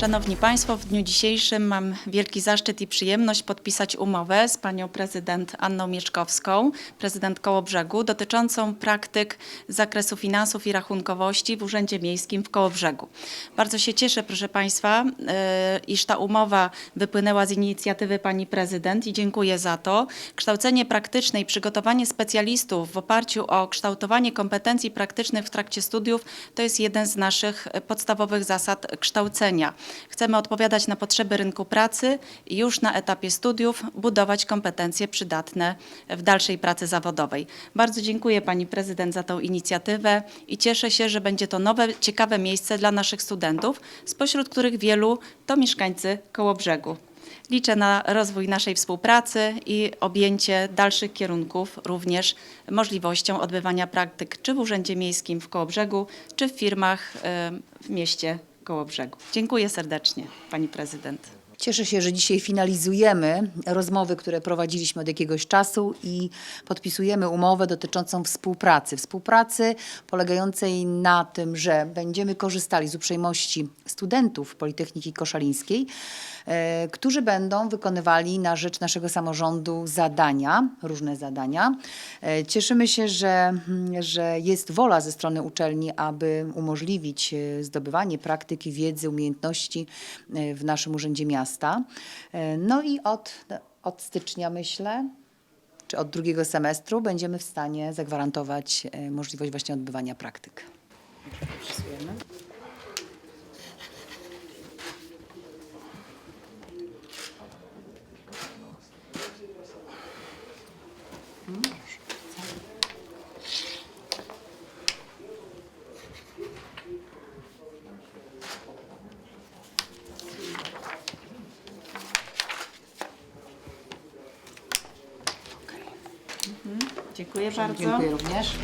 Szanowni Państwo, w dniu dzisiejszym mam wielki zaszczyt i przyjemność podpisać umowę z panią prezydent Anną Mieszkowską, prezydent Kołobrzegu, dotyczącą praktyk z zakresu finansów i rachunkowości w Urzędzie Miejskim w Kołobrzegu. Bardzo się cieszę, proszę Państwa, e, iż ta umowa wypłynęła z inicjatywy pani prezydent i dziękuję za to. Kształcenie praktyczne i przygotowanie specjalistów w oparciu o kształtowanie kompetencji praktycznych w trakcie studiów to jest jeden z naszych podstawowych zasad kształcenia. Chcemy odpowiadać na potrzeby rynku pracy i już na etapie studiów budować kompetencje przydatne w dalszej pracy zawodowej. Bardzo dziękuję pani prezydent za tą inicjatywę i cieszę się, że będzie to nowe, ciekawe miejsce dla naszych studentów, spośród których wielu to mieszkańcy Kołobrzegu. Liczę na rozwój naszej współpracy i objęcie dalszych kierunków również możliwością odbywania praktyk czy w Urzędzie Miejskim w Kołobrzegu, czy w firmach w mieście Kołobrzegu. Dziękuję serdecznie, pani prezydent. Cieszę się, że dzisiaj finalizujemy rozmowy, które prowadziliśmy od jakiegoś czasu i podpisujemy umowę dotyczącą współpracy. Współpracy polegającej na tym, że będziemy korzystali z uprzejmości studentów Politechniki Koszalińskiej, e, którzy będą wykonywali na rzecz naszego samorządu zadania, różne zadania. E, Cieszymy się, że, mm, że jest wola ze strony uczelni, aby umożliwić e, zdobywanie praktyki, wiedzy, umiejętności w naszym Urzędzie Miasta. E, No i od, od stycznia myślę, czy od drugiego semestru będziemy w stanie zagwarantować e, możliwość właśnie odbywania praktyk. Wpisujemy. Dziękuję bardzo. Dziękuję również.